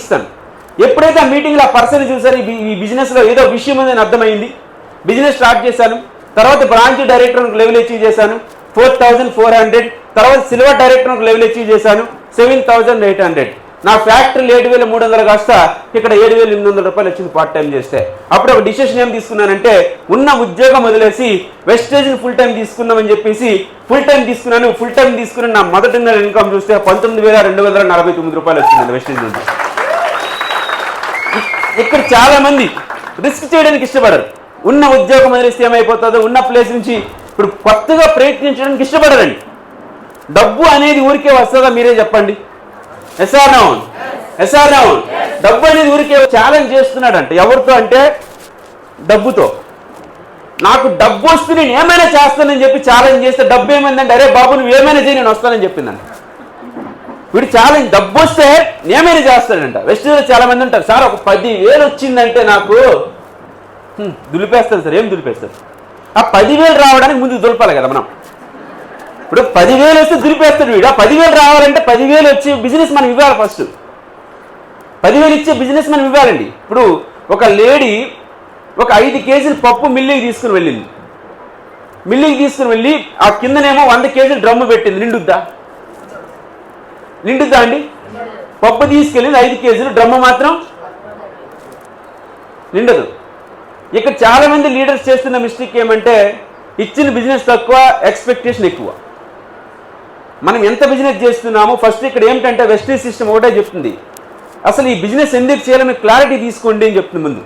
ఇస్తాను ఎప్పుడైతే ఆ మీటింగ్లో ఆ పర్సన్ చూసారు ఈ బిజినెస్లో ఏదో విషయం ఉందని అర్థమైంది బిజినెస్ స్టార్ట్ చేశాను తర్వాత బ్రాంచ్ డైరెక్టర్ లెవెల్ అచీవ్ చేశాను ఫోర్ థౌజండ్ ఫోర్ హండ్రెడ్ తర్వాత సిల్వర్ డైరెక్టర్ లెవెల్ అచీవ్ చేశాను సెవెన్ థౌజండ్ ఎయిట్ హండ్రెడ్. నా ఫ్యాక్టరీ ఏడు వేల మూడు వందలు కాస్త ఇక్కడ ఏడు వేల ఎనిమిది వందల రూపాయలు వచ్చింది పార్ట్ టైం చేస్తే. అప్పుడు ఒక డిసిషన్ ఏం తీసుకున్నానంటే ఉన్న ఉద్యోగం వదిలేసి వెస్టేజ్ని ఫుల్ టైం తీసుకున్నామని చెప్పేసి ఫుల్ టైం తీసుకున్నాను ఫుల్ టైం తీసుకుని నా మొదటి నెల ఇన్కమ్ చూస్తే పంతొమ్మిది వేల రెండు వందల నలభై తొమ్మిది రూపాయలు వచ్చింది వెస్టేజ్ నుంచి. ఇక్కడ చాలా మంది రిస్క్ చేయడానికి ఇష్టపడరు. ఉన్న ఉద్యోగం వదిలేస్తే ఏమైపోతుందో ఉన్న ప్లేస్ నుంచి ఇప్పుడు కొత్తగా ప్రయత్నించడానికి ఇష్టపడరండి. డబ్బు అనేది ఊరికే వస్తుందా మీరే చెప్పండి. ఎస్ఆర్ నౌన్ ఎస్ఆర్ నౌన్ డబ్బు అనేది ఊరికే ఛాలెంజ్ చేస్తున్నాడంట. ఎవరితో అంటే డబ్బుతో. నాకు డబ్బు వస్తే నేను ఏమైనా చేస్తానని చెప్పి ఛాలెంజ్ చేస్తే డబ్బు ఏమైందంటే అరే బాబు నువ్వు ఏమైనా చేయి నేను వస్తానని చెప్పిందంట. వీడు చాలా డబ్బు వస్తే నేమైనా చేస్తాడంట. వెస్ట్లో చాలా మంది ఉంటారు. సార్ ఒక పది వేలు వచ్చిందంటే నాకు దులిపేస్తారు సార్. ఏం దులిపేస్తారు? ఆ పదివేలు రావడానికి ముందు దులపాలి కదా మనం. ఇప్పుడు పదివేలు వస్తే దులిపేస్తాడు వీడు. ఆ పదివేలు రావాలంటే పదివేలు వచ్చి బిజినెస్ మనం ఇవ్వాలి ఫస్ట్. పదివేలు ఇచ్చే బిజినెస్ మనం ఇవ్వాలండి. ఇప్పుడు ఒక లేడీ ఒక ఐదు కేజీలు పప్పు మిల్లికి తీసుకుని వెళ్ళింది. మిల్లికి తీసుకుని వెళ్ళి ఆ కిందనేమో వంద కేజీలు డ్రమ్ము పెట్టింది. నిండుద్దా? నిండుద్దా అండి పప్పు తీసుకెళ్ళిన ఐదు కేజీలు డ్రమ్ము మాత్రం నిండదు. ఇక్కడ చాలామంది లీడర్స్ చేస్తున్న మిస్టేక్ ఏమంటే ఇచ్చిన బిజినెస్ తక్కువ ఎక్స్పెక్టేషన్ ఎక్కువ. మనం ఎంత బిజినెస్ చేస్తున్నామో ఫస్ట్ ఇక్కడ ఏమిటంటే వెస్టర్న్ సిస్టమ్ ఒకటే చెప్తుంది. అసలు ఈ బిజినెస్ ఎందుకు చేయాలని క్లారిటీ తీసుకోండి అని చెప్తుంది ముందు.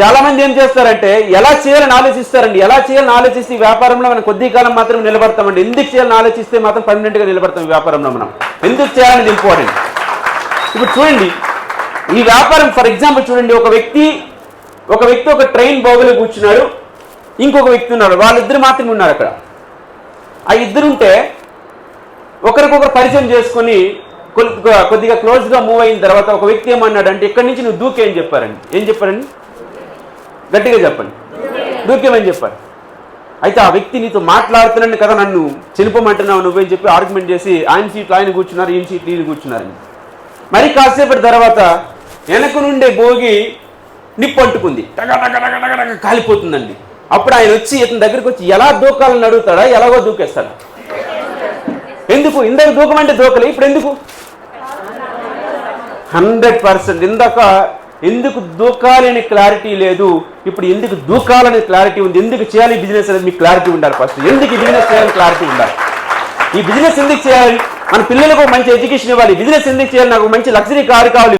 చాలా మంది ఏం చేస్తారంటే ఎలా చేయాలని ఆలోచిస్తారండి ఎలా చేయాలని ఆలోచిస్తే ఈ వ్యాపారంలో మనం కొద్ది కాలం మాత్రం నిలబడతామండి. ఎందుకు చేయాలని ఆలోచిస్తే మాత్రం పర్మనెంట్గా నిలబడతాం ఈ వ్యాపారంలో మనం. ఎందుకు చేయాలనేది ఇంపార్టెంట్ ఇప్పుడు చూడండి ఈ వ్యాపారం ఫర్ ఎగ్జాంపుల్ చూడండి ఒక వ్యక్తి ఒక వ్యక్తి ఒక ట్రైన్ బోగిలో కూర్చున్నాడు ఇంకొక వ్యక్తి ఉన్నాడు వాళ్ళిద్దరు మాత్రమే ఉన్నారు అక్కడ. ఆ ఇద్దరుంటే ఒకరికొకరు పరిచయం చేసుకొని కొద్దిగా కొద్దిగా క్లోజ్గా మూవ్ అయిన తర్వాత ఒక వ్యక్తి ఏమన్నాడు అంటే ఇక్కడి నుంచి నువ్వు దూకే అని చెప్పారండి. ఏం చెప్పారండి? గట్టిగా చెప్పండి. దూకేమని చెప్పారు అయితే ఆ వ్యక్తి నీతో మాట్లాడుతున్నాను కదా నన్ను చనిపోమంటున్నావు నువ్వేం చెప్పి ఆర్గ్యుమెంట్ చేసి ఆయన సీట్లు ఆయన కూర్చున్నారు ఈయన సీట్లు ఈయన కూర్చున్నారని. మరి కాసేపటి తర్వాత వెనక నుండే భోగి నిప్పు అంటుకుంది. టగ కాలిపోతుందండి. అప్పుడు ఆయన వచ్చి ఇతని దగ్గరికి వచ్చి ఎలా దూకాలని అడుగుతాడా? ఎలాగో దూకేస్తాడా? ఎందుకు? ఇందాక దూకమంటే దూకలే ఇప్పుడు ఎందుకు? Hundred percent. ఇందాక ఎందుకు దూకాలని క్లారిటీ లేదు? ఇప్పుడు ఎందుకు దూకాలని క్లారిటీ ఉంది? ఎందుకు చేయాలి బిజినెస్ అనేది? మీకు క్లారిటీ ఉండాలి ఫస్ట్ ఎందుకు ఈ బిజినెస్ చేయాలని క్లారిటీ ఉండాలి? ఈ బిజినెస్ ఎందుకు చేయాలి? మన పిల్లలకు మంచి ఎడ్యుకేషన్ ఇవ్వాలి. బిజినెస్ ఎందుకు చేయాలి? నాకు మంచి లగ్జరీ కారు కావాలి.